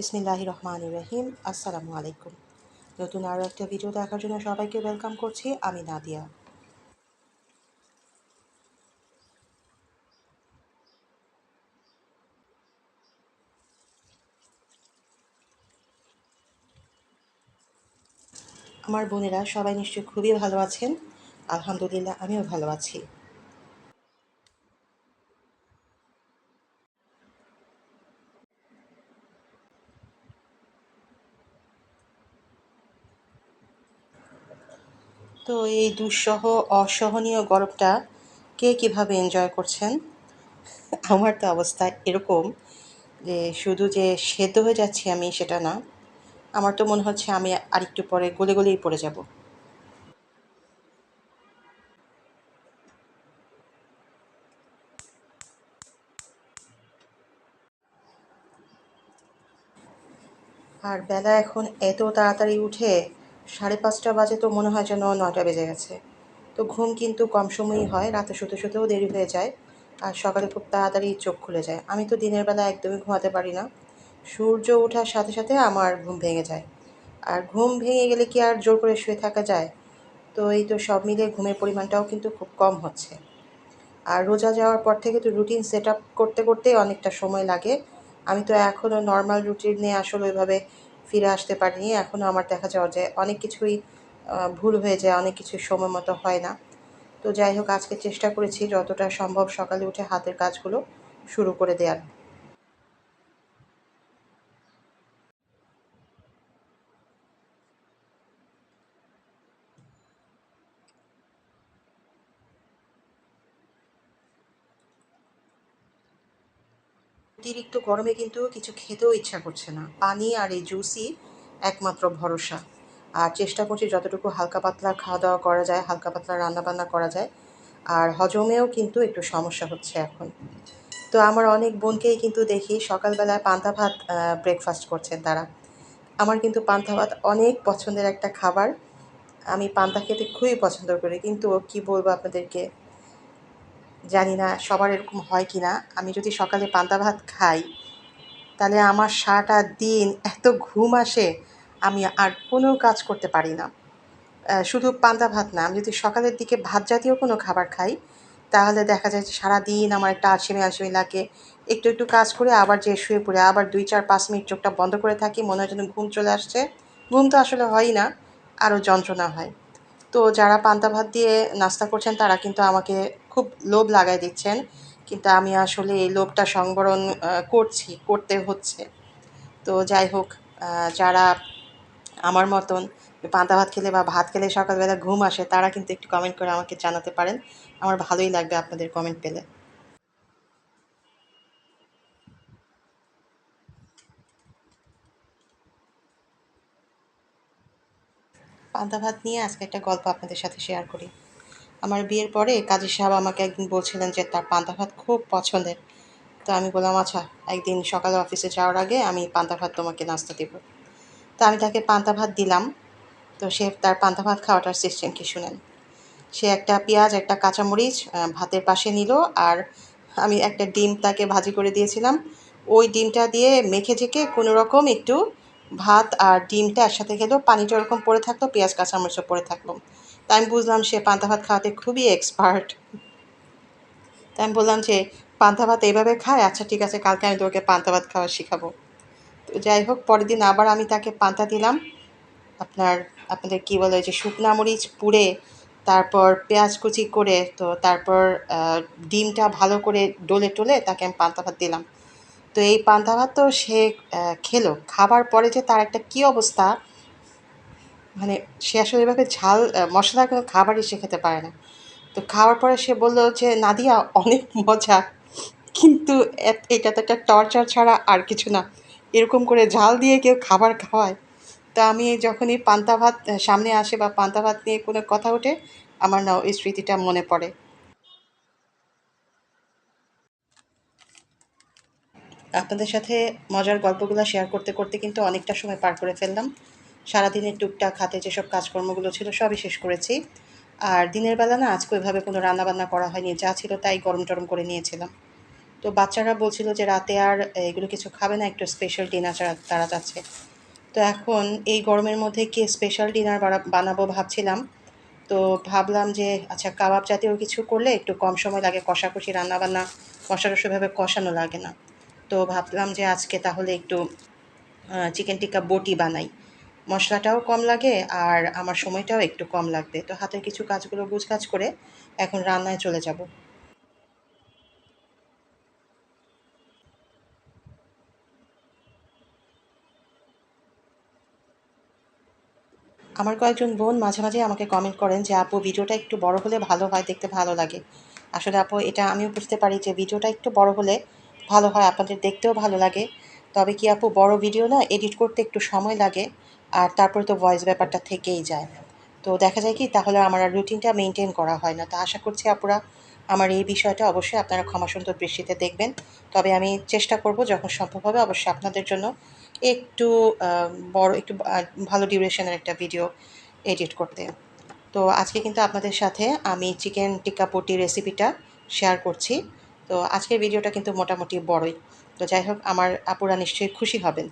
বিসমিল্লাহ রহমান রহিম। আসসালামু আলাইকুম। নতুন আরও একটা ভিডিও দেখার জন্য সবাইকে ওয়েলকাম করছি, আমি নাদিয়া। আমার বোনেরা সবাই নিশ্চয়ই খুবই ভালো আছেন। আলহামদুলিল্লাহ, আমিও ভালো আছি। তো এই দুঃসহ, অসহনীয় গরমটা কে কীভাবে এনজয় করছেন? আমার তো অবস্থা এরকম যে শুধু যে সেদ্ধ হয়ে যাচ্ছি আমি সেটা না, আমার তো মনে হচ্ছে আমি আরেকটু পরে গলে গলেই পড়ে যাব। আর বেলা এখন এত তাড়াতাড়ি উঠে সাড়ে পাঁচটা বাজে তো মনে হয় যেন নয়টা বেজে গেছে। তো ঘুম কিন্তু কম সময়ই হয়, রাতে শুতে শুতেও দেরি হয়ে যায় আর সকালে খুব তাড়াতাড়ি চোখ খুলে যায়। আমি তো দিনের বেলা একদমই ঘুমাতে পারি না। সূর্য ওঠার সাথে সাথে আমার ঘুম ভেঙে যায়। আর ঘুম ভেঙে গেলে কি আর জোর করে শুয়ে থাকা যায়? তো এই তো সব মিলে ঘুমের পরিমাণটাও কিন্তু খুব কম হচ্ছে। আর রোজা যাওয়ার পর থেকে তো রুটিন সেট আপ করতে করতেই অনেকটা সময় লাগে। আমি তো এখনও নর্মাল রুটিনে আসলে ওইভাবে ফিরে আসতে পারিনি। এখনও আমার দেখা যাওয়া যায় অনেক কিছুই ভুল হয়ে যায়, অনেক কিছু সময় মতো হয় না। তো যাই হোক, আজকে চেষ্টা করেছি যতটা সম্ভব সকালে উঠে হাতের কাজগুলো শুরু করে দেওয়ার অতিরিক্ত গরমে কিন্তু কিছু খেতেও ইচ্ছা করছে না। পানি আর এই জুসই একমাত্র ভরসা। আর চেষ্টা করছি যতটুকু হালকা পাতলা খাওয়া দাওয়া করা যায়, হালকা পাতলা রান্নাবান্না করা যায়। আর হজমেও কিন্তু একটু সমস্যা হচ্ছে এখন। তো আমার অনেক বোনকেই কিন্তু দেখি সকালবেলায় পান্তা ভাত ব্রেকফাস্ট করছেন তারা। আমার কিন্তু পান্তা ভাত অনেক পছন্দের একটা খাবার। আমি পান্তা খেতে খুবই পছন্দ করি। কিন্তু কি বলব আপনাদেরকে? জানি না সবার এরকম হয় কি না আমি যদি সকালে পান্তা ভাত খাই, তাহলে আমার সারাটা দিন এত ঘুম আসে, আমি আর কোনো কাজ করতে পারি না। শুধু পান্তা ভাত না, আমি যদি সকালের দিকে ভাত জাতীয় কোনো খাবার খাই, তাহলে দেখা যায় যে সারাদিন আমার একটা আলসেমি আলসেমি লাগে। একটু একটু কাজ করে আবার যে শুয়ে পড়ে, আবার দুই চার পাঁচ মিনিট চোখটা বন্ধ করে থাকি, মনে হয় যেন ঘুম চলে আসছে। ঘুম তো আসলে হয়ই না, আরও যন্ত্রণা হয়। তো যারা পান্তা ভাত দিয়ে নাস্তা করছেন, তারা কিন্তু আমাকে খুব লোভ লাগাই দিচ্ছেন কিন্তু আমি আসলে এই লোভটা সংবরণ করছি, করতে হচ্ছে। তো যাই হোক যারা আমার মতন পান্তা ভাত খেলে বা ভাত খেলে সকালবেলা ঘুম আসে, তারা কিন্তু একটু কমেন্ট করে আমাকে জানাতে পারেন। আমার ভালোই লাগবে আপনাদের কমেন্ট পেলে। পান্তা ভাত নিয়ে আজকে একটা গল্প আপনাদের সাথে শেয়ার করি। আমার বিয়ের পরে কাজী সাহেব আমাকে একদিন বলছিলেন যে তার পান্তা ভাত খুব পছন্দের। তো আমি বললাম আচ্ছা একদিন সকালে অফিসে যাওয়ার আগে আমি পান্তা ভাত তোমাকে নাস্তা দেবো। তো আমি তাকে পান্তা ভাত দিলাম। তো সে তার পান্তা ভাত খাওয়াটার সিস্টেম কি শুনেন? সে একটা পেঁয়াজ, একটা কাঁচামরিচ ভাতের পাশে নিল আর আমি একটা ডিম তাকে ভাজি করে দিয়েছিলাম। ওই ডিমটা দিয়ে মেখে ঝেঁকে কোনো রকম একটু ভাত আর ডিমটা একসাথে খেলো। পানিটা ওরকম পড়ে থাকল পেঁয়াজ, কাঁচামরিচও পড়ে থাকল। তাই আমি বুঝলাম সে পান্তা ভাত খাওয়াতে খুবই এক্সপার্ট তাই আমি বললাম যে, পান্তা ভাত এইভাবে খায়? আচ্ছা ঠিক আছে, কালকে আমি তোকে পান্তা ভাত খাওয়া শেখাবো। তো যাই হোক, পরের দিন আবার আমি তাকে পান্তা দিলাম। আপনার, আপনাদের কী বলে যে শুকনা মরিচ পুড়ে, তারপর পেঁয়াজ কুচি করে, তো তারপর ডিমটা ভালো করে ডলে টোলে তাকে আমি পান্তা ভাত দিলাম। তো এই পান্তা ভাত তো সে খেলো। খাবার পরে যে তার একটা কী অবস্থা মানে সে আসলে এভাবে ঝাল মশলা কোনো খাবারই সে খেতে পারে না। তো খাওয়ার পরে সে বলল যে, নাদিয়া, অনেক মজা। কিন্তু এটা তো একটা টর্চার ছাড়া আর কিছু না। এরকম করে ঝাল দিয়ে কেউ খাবার খাওয়ায়? তা আমি যখনই পান্তা ভাত সামনে আসে বা পান্তা ভাত নিয়ে কোনো কথা ওঠে, আমার না ওই স্মৃতিটা মনে পড়ে। আপনাদের সাথে মজার গল্পগুলো শেয়ার করতে করতে কিন্তু অনেকটা সময় পার করে ফেললাম। সারাদিনের টুকটাক হাতে যেসব কাজকর্মগুলো ছিল সবই শেষ করেছি। আর দিনের বেলা না আজকে ওইভাবে কোনো রান্নাবান্না করা হয়নি, যা ছিল তাই গরম টরম করে নিয়েছিলাম। তো বাচ্চারা বলছিল যে রাতে আর এগুলো কিছু খাবে না, একটু স্পেশাল ডিনার তারা চাচ্ছে। তো এখন এই গরমের মধ্যে কি স্পেশাল ডিনার বানাবো ভাবছিলাম। তো ভাবলাম যে আচ্ছা কাবাব জাতীয় কিছু করলে একটু কম সময় লাগে, কষাকষি রান্নাবান্না কষাকষিভাবে কষানো লাগে না। তো ভাবলাম যে আজকে তাহলে একটু চিকেন টিক্কা বটি বানাই। মশলাটাও কম লাগে আর আমার সময়টাও একটু কম লাগবে। তো হাতের কিছু কাজগুলো গুছকাজ করে এখন রান্নায় চলে যাব। আমার কয়েকজন বোন মাঝে মাঝে আমাকে কমেন্ট করেন যে, আপু, ভিডিওটা একটু বড় হলে ভালো হয়, দেখতে ভালো লাগে। আসলে আপু, এটা আমিও বুঝতে পারি যে, ভিডিওটা একটু বড় হলে ভালো হয়, আপনাদের দেখতেও ভালো লাগে। তবে কি আপু, বড় ভিডিও না, এডিট করতে একটু সময় লাগে। আর তারপরে তো ভয়েস ব্যাপারটা থেকেই যায়। তো দেখা যায় কি, তাহলে আমার আর রুটিনটা মেনটেন করা হয় না। তো আশা করছি আপুরা, আমার এই বিষয়টা অবশ্যই আপনারা ক্ষমা সুন্দর দৃষ্টিতে দেখবেন। তবে আমি চেষ্টা করব যখন সম্ভব হবে অবশ্যই আপনাদের জন্য একটু বড়, একটু ভালো ডিউরেশনের একটা ভিডিও এডিট করতে। তো আজকে কিন্তু আপনাদের সাথে আমি চিকেন টিক্কা পটি রেসিপিটা শেয়ার করছি। তো আজকের ভিডিওটা কিন্তু মোটামুটি বড়ই। তো যাই হোক, আমার আপুরা নিশ্চয়ই খুশি হবেন।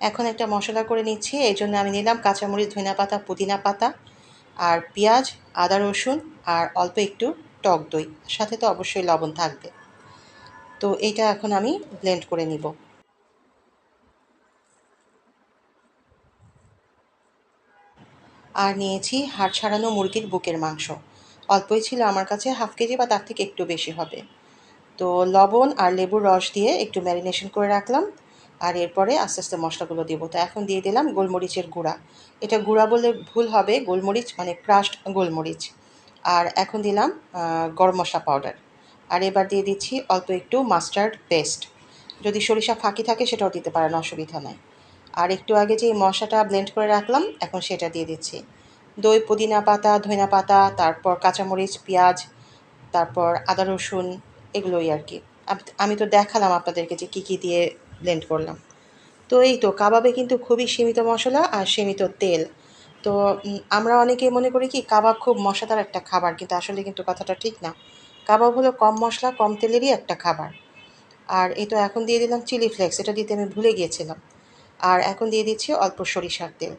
এখন একটা মশলা করে নিচ্ছি, এই জন্য আমি নিলাম কাঁচামরিচ ধনিয়া পাতা পুদিনা পাতা আর পেঁয়াজ, আদা, রসুন আর অল্প একটু টক দই। সাথে তো অবশ্যই লবণ থাকবে। তো এইটা এখন আমি ব্লেন্ড করে নিব। আর নিয়েছি হাড় ছাড়ানো মুরগির বুকের মাংস। অল্পই ছিল আমার কাছে, হাফ কেজি বা তার থেকে একটু বেশি হবে। তো লবণ আর লেবুর রস দিয়ে একটু ম্যারিনেশন করে রাখলাম। আর এরপরে আস্তে আস্তে মশলাগুলো দেবো। তো এখন দিয়ে দিলাম গোলমরিচের গুঁড়া। এটা গুঁড়া বলে ভুল হবে, গোলমরিচ মানে ক্রাশড গোলমরিচ। আর এখন দিলাম গরম মশলা পাউডার আর এবার দিয়ে দিচ্ছি অল্প একটু মাস্টার্ড পেস্ট যদি সরিষা ফাঁকি থাকে সেটাও দিতে পারেন, অসুবিধা নাই। আর একটু আগে যে মশলাটা ব্লেন্ড করে রাখলাম, এখন সেটা দিয়ে দিচ্ছি। দই, পুদিনা পাতা, ধনিয়া পাতা, তারপর কাঁচামরিচ, পেঁয়াজ, তারপর আদা রসুন, এগুলোই আর কি। আমি তো দেখালাম আপনাদেরকে যে কী কী দিয়ে ব্লেন্ড করলাম। তো এই তো কাবাবে কিন্তু খুবই সীমিত মশলা আর সীমিত তেল। তো আমরা অনেকে মনে করি কি কাবাব খুব মশাদার একটা খাবার, কিন্তু আসলে কিন্তু কথাটা ঠিক না। কাবাব হলো কম মশলা, কম তেলেরই একটা খাবার। আর এই তো এখন দিয়ে দিলাম চিলি ফ্লেক্স, এটা দিতে আমি ভুলে গিয়েছিলাম। আর এখন দিয়ে দিচ্ছি অল্প সরিষার তেল।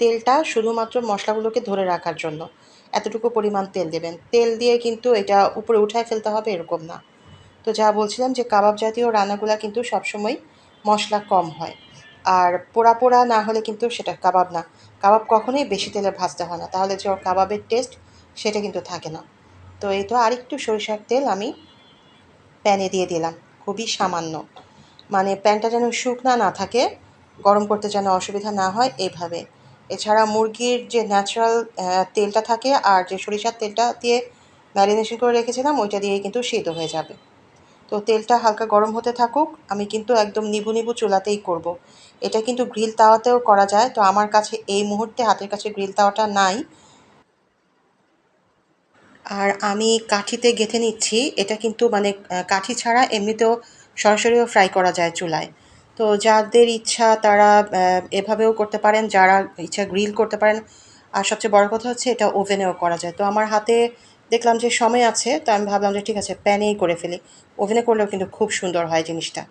তেলটা শুধুমাত্র মশলাগুলোকে ধরে রাখার জন্য। এতটুকু পরিমাণ তেল দেবেন। তেল দিয়ে কিন্তু এটা উপরে উঠায় ফেলতে হবে, এরকম না। তো যা বলছিলাম যে কাবাব জাতীয় রান্নাগুলা কিন্তু সবসময় মশলা কম হয়। আর পোড়া পোড়া না হলে কিন্তু সেটা কাবাব না। কাবাব কখনোই বেশি তেলে ভাজতে হয় না। তাহলে যে ওর কাবাবের টেস্ট সেটা কিন্তু থাকে না। তো এই তো আরেকটু সরিষার তেল আমি প্যানে দিয়ে দিলাম। খুবই সামান্য। মানে প্যানটা যেন শুকনা না থাকে, গরম করতে যেন অসুবিধা না হয় এইভাবে। এছাড়া মুরগির যে ন্যাচারাল তেলটা থাকে আর যে সরিষার তেলটা দিয়ে ম্যারিনেশন করে রেখেছিলাম, ওইটা দিয়েই কিন্তু সিদ্ধ হয়ে যাবে। তো তেলটা হালকা গরম হতে থাকুক, আমি কিন্তু একদম নিবু নিবু চুলাতেই করব। এটা কিন্তু গ্রিল তাওয়াতেও করা যায়, তো আমার কাছে এই মুহূর্তে হাতের কাছে গ্রিল তাওয়াটা নাই। আর আমি কাঠিতে গেঁথে নিচ্ছি, এটা কিন্তু মানে কাঠি ছাড়া এমনিতেও সরাসরিও ফ্রাই করা যায় চুলায়। তো যাদের ইচ্ছা তারা এভাবেও করতে পারেন, যারা ইচ্ছা গ্রিল করতে পারেন। আর সবচেয়ে বড় কথা হচ্ছে এটা ওভেনেও করা যায়। তো আমার হাতে দেখলাম যে সময় আছে, তো আমি ভাবলাম যে ঠিক আছে, প্যানেই করে ফেলি। ওভেনে করলেও কিন্তু খুব সুন্দর হয় জিনিসটা।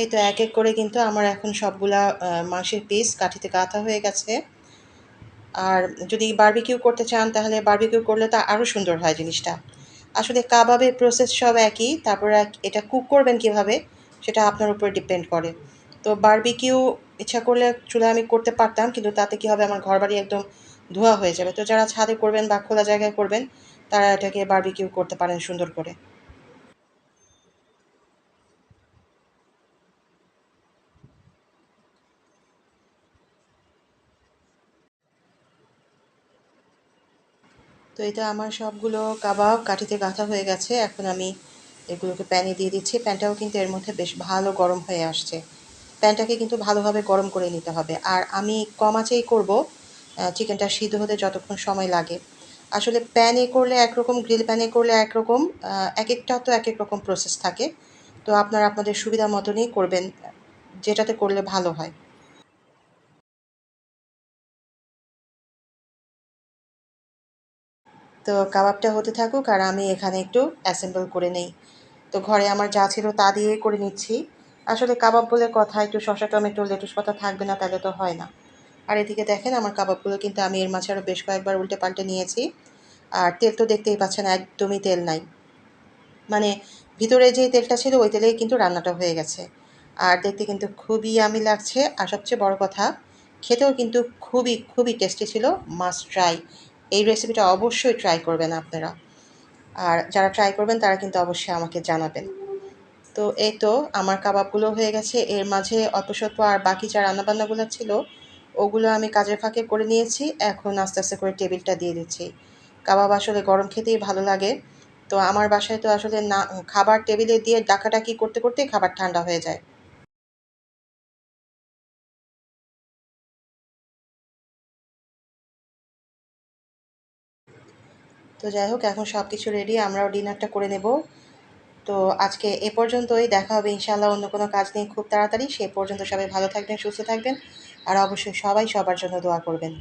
এই তো এক এক করে কিন্তু আমার এখন সবগুলা মাংসের পিস কাঠিতে গাঁথা হয়ে গেছে। আর যদি বার্বিকিউ করতে চান, তাহলে বার্বিকিউ করলে তা আরও সুন্দর হয় জিনিসটা। আসলে কাবাবের প্রসেস সব একই, তারপরে এটা কুক করবেন কীভাবে, সেটা আপনার উপর ডিপেন্ড করে। তো বার্বিকিউ ইচ্ছা করলে চুলে আমি করতে পারতাম, কিন্তু তাতে কী হবে, আমার ঘর বাড়ি একদম ধোয়া হয়ে যাবে। তো যারা ছাদে করবেন বা খোলা জায়গায় করবেন, তারা এটাকে বার্বিকিউ করতে পারেন সুন্দর করে। তো এটা আমার সবগুলো কাবাব কাঠিতে গাঁথা হয়ে গেছে। এখন আমি এগুলোকে প্যানে দিয়ে দিচ্ছি। প্যানটাও কিন্তু এর মধ্যে বেশ ভালো গরম হয়ে আসছে। প্যানটাকে কিন্তু ভালোভাবে গরম করে নিতে হবে। আর আমি কম আঁচেই করব চিকেনটা সিদ্ধ হতে যতক্ষণ সময় লাগে। আসলে প্যানে করলে একরকম, গ্রিল প্যানে করলে একরকম এক একটা তো এক এক রকম প্রসেস থাকে। তো আপনারা আপনাদের সুবিধা মতনই করবেন, যেটাতে করলে ভালো হয়। তো কাবাবটা হতে থাকুক আর আমি এখানে একটু অ্যাসেম্বল করে নেই। তো ঘরে আমার যা ছিল তা দিয়েই করে নিচ্ছি। আসলে কাবাব বলে কথা, একটু শসা, টমেটো, লেটুস পাতা থাকবে না, তাহলে তো হয় না। আর এদিকে দেখেন আমার কাবাবগুলো কিন্তু আমি এর মাঝে আরও বেশ কয়েকবার উল্টে পাল্টে নিয়েছি। আর তেল তো দেখতেই পাচ্ছেন, একদমই তেল নাই। মানে ভিতরে যে তেলটা ছিল, ওই তেলেই কিন্তু রান্নাটা হয়ে গেছে। আর দেখতে কিন্তু খুবই আমি লাগছে। আর সবচেয়ে বড় কথা, খেতেও কিন্তু খুবই খুবই টেস্টি ছিল মাস্ট ট্রাই এই রেসিপিটা অবশ্যই ট্রাই করবেন আপনারা। আর যারা ট্রাই করবেন, তারা কিন্তু অবশ্যই আমাকে জানাবেন। তো এই তো আমার কাবাবগুলো হয়ে গেছে। এর মাঝে অল্প স্বল্প আর বাকি যা রান্নাবান্নাগুলো ছিল, ওগুলো আমি কাজের ফাঁকে করে নিয়েছি। এখন আস্তে আস্তে করে টেবিলটা দিয়ে দিচ্ছি। কাবাব আসলে গরম খেতেই ভালো লাগে। তো আমার বাসায় তো আসলে না, খাবার টেবিলে দিয়ে ডাকাডাকি করতে, করতেই খাবার ঠান্ডা হয়ে যায়। তো যাই হোক, এখন সব কিছু রেডি আমরাও ডিনারটা করে নেব। তো আজকে এ পর্যন্তই, দেখা হবে ইনশাল্লাহ অন্য কোনো কাজ নেই খুব তাড়াতাড়ি। সে পর্যন্ত সবাই ভালো থাকবেন, সুস্থ থাকবেন, আর অবশ্যই সবাই সবার জন্য দোয়া করবেন।